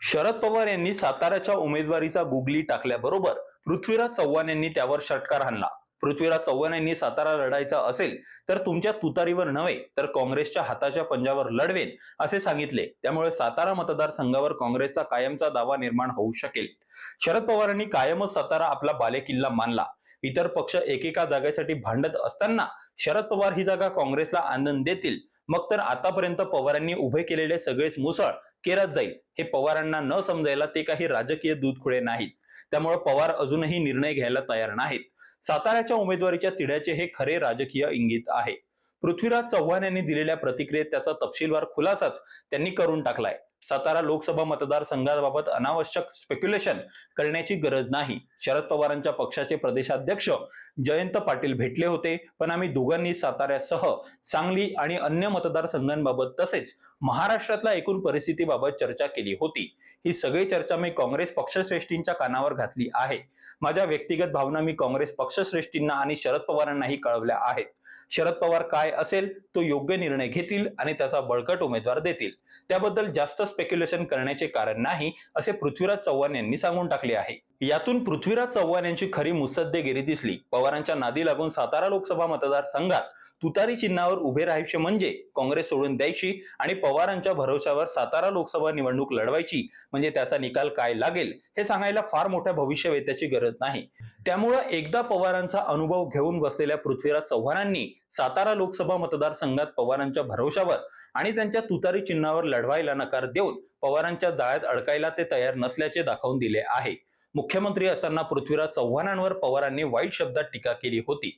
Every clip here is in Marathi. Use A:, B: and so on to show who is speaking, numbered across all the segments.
A: शरद पवार यांनी साताऱ्याच्या उमेदवारीचा गुगली टाकल्याबरोबर पृथ्वीराज चव्हाण यांनी त्यावर षटकार हाणला पृथ्वीराज चव्हाण यांनी सातारा लढायचा असेल तर तुमच्या तुतारीवर नव्हे तर काँग्रेसच्या हाताच्या पंजावर लढवेन असे सांगितले. त्यामुळे सातारा मतदारसंघावर काँग्रेसचा कायमचा दावा निर्माण होऊ शकेल. शरद पवारांनी कायमच सातारा आपला बालेकिल्ला मानला. इतर पक्ष एकेका जागेसाठी भांडत असताना शरद पवार ही जागा काँग्रेसला आनंद देतील. मग तर आतापर्यंत पवारांनी उभे केलेले सगळेच मुसळ केरत जाईल. हे पवारांना न समजायला ते काही राजकीय दूधखुळे नाहीत. त्यामुळे पवार अजूनही निर्णय घ्यायला तयार नाहीत. साताऱ्याच्या उमेदवारीच्या तिढ्याचे हे खरे राजकीय इंगित आहे. पृथ्वीराज चव्हाण यांनी दिलेल्या प्रतिक्रियेत त्याचा तपशीलवार खुलासाच त्यांनी करून टाकलाय. सातारा लोकसभा मतदारसंघाबाबत अनावश्यक स्पेक्युलेशन करण्याची गरज नाही. शरद पवारांच्या पक्षाचे प्रदेशाध्यक्ष जयंत पाटील भेटले होते पण आम्ही दोघांनी साताऱ्यासह सांगली आणि अन्य मतदारसंघांबाबत तसेच महाराष्ट्रातल्या एकूण परिस्थितीबाबत चर्चा केली होती. ही सगळी चर्चा मी काँग्रेस पक्षश्रेष्ठींच्या कानावर घातली आहे. माझ्या व्यक्तिगत भावना मी काँग्रेस पक्षश्रेष्ठींना आणि शरद पवारांनाही कळवल्या आहेत. शरद पवार काय असेल तो योग्य निर्णय घेतील आणि त्याचा बळकट उमेदवार देतील. त्याबद्दल जास्त स्पेक्युलेशन करण्याचे कारण नाही असे पृथ्वीराज चव्हाण यांनी सांगून टाकले आहे. यातून पृथ्वीराज चव्हाण यांची खरी मुसद्देगिरी दिसली. पवारांच्या नादी लागून सातारा लोकसभा मतदारसंघात तुतारी चिन्हावर उभे राहायचे म्हणजे काँग्रेस सोडून द्यायची आणि पवारांच्या भरोश्यावर सातारा लोकसभा निवडणूक लढवायची. म्हणजे त्याचा निकाल काय लागेल हे सांगायला फार मोठ्या भविष्यवेत्याची गरज नाही. त्यामुळं एकदा पवारांचा अनुभव घेऊन बसलेल्या पृथ्वीराज चव्हाणांनी सातारा लोकसभा मतदारसंघात पवारांच्या भरोशावर आणि त्यांच्या तुतारी चिन्हावर लढवायला नकार देऊन पवारांच्या जाळ्यात अडकायला ते तयार नसल्याचे दाखवून दिले आहे. मुख्यमंत्री असताना पृथ्वीराज चव्हाणांवर पवारांनी वाईट शब्दात टीका केली होती.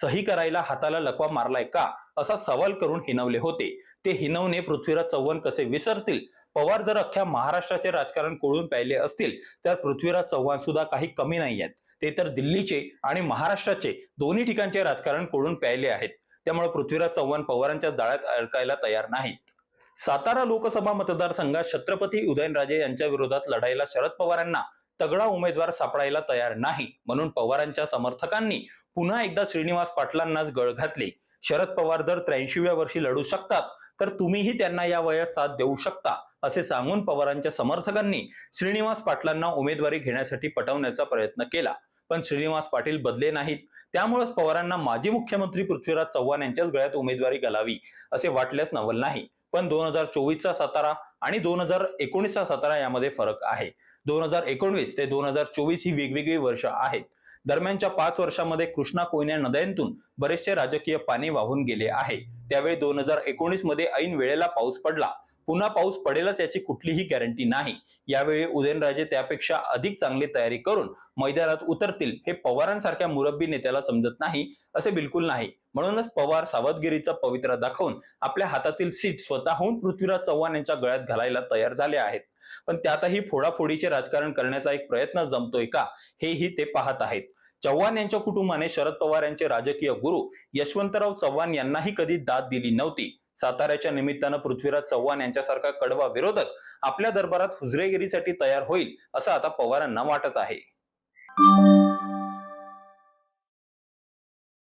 A: सही करायला हाताला लकवा मारलाय का? असा सवाल करून हिनवले होते. ते हिनवणे पृथ्वीराज चव्हाण कसे विसरतील? पवार जर अख्ख्या महाराष्ट्राचे राजकारण कोळून प्यायले असतील तर पृथ्वीराज चव्हाण सुद्धा काही कमी नाही आहेत ते तर दिल्लीचे आणि महाराष्ट्राचे दोन्ही ठिकाणचे राजकारण कोळून प्यायले आहेत. त्यामुळे पृथ्वीराज चव्हाण पवारांच्या जाळ्यात अडकायला तयार नाहीत. सातारा लोकसभा मतदारसंघात छत्रपती उदयनराजे यांच्या विरोधात लढायला शरद पवारांना तगडा उमेदवार सापडायला तयार नाही म्हणून पवारांच्या समर्थकांनी पुन्हा एकदा श्रीनिवास पाटलांनाच गळ घातले. शरद पवार जर त्र्याऐंशीव्या वर्षी लढू शकतात तर तुम्हीही त्यांना या वयात साथ देऊ शकता असे सांगून पवारांच्या समर्थकांनी श्रीनिवास पाटलांना उमेदवारी घेण्यासाठी पटवण्याचा प्रयत्न केला. पण श्रीनिवास पाटील बदले नाहीत. त्यामुळेच पवारांना माजी मुख्यमंत्री पृथ्वीराज चव्हाण यांच्याच गळ्यात उमेदवारी घालावी असे वाटल्यास नवल नाही. पण दोन हजार चोवीसचा सातारा आणि दोन हजार एकोणीसचा सातारा यामध्ये फरक आहे. दोन हजार एकोणवीस ते दोन हजार चोवीस ही वेगवेगळी वर्ष आहेत. दरम्यानच्या पाच वर्षामध्ये कृष्णा कोयना नद्यांतून बरेचसे राजकीय पाणी वाहून गेले आहे. त्यावेळी दोन हजार एकोणीसमध्ये ऐन वेळेला पाऊस पडला. पुन्हा पाऊस पडेलच याची कुठलीही गॅरंटी नाही. यावेळी उदयनराजे त्यापेक्षा अधिक चांगली तयारी करून मैदानात उतरतील हे पवारांसारख्या मुरब्बी नेत्याला समजत नाही असे बिलकुल नाही. म्हणूनच पवार सावधगिरीचा पवित्रा दाखवून आपल्या हातातील सीट स्वतःहून पृथ्वीराज चव्हाण यांच्या गळ्यात घालायला तयार झाले आहेत. पण त्यातही फोडाफोडीचे राजकारण करण्याचा एक प्रयत्न जमतोय का हेही ते पाहत आहेत. चव्हाण यांच्या कुटुंबाने शरद पवार यांचे राजकीय गुरु यशवंतराव चव्हाण यांनाही कधी दाद दिली नव्हती. साताऱ्याच्या निमित्तानं पृथ्वीराज चव्हाण यांच्यासारखा कडवा विरोधक आपल्या दरबारात हुजरेगिरीसाठी तयार होईल असं आता पवारांना वाटत आहे.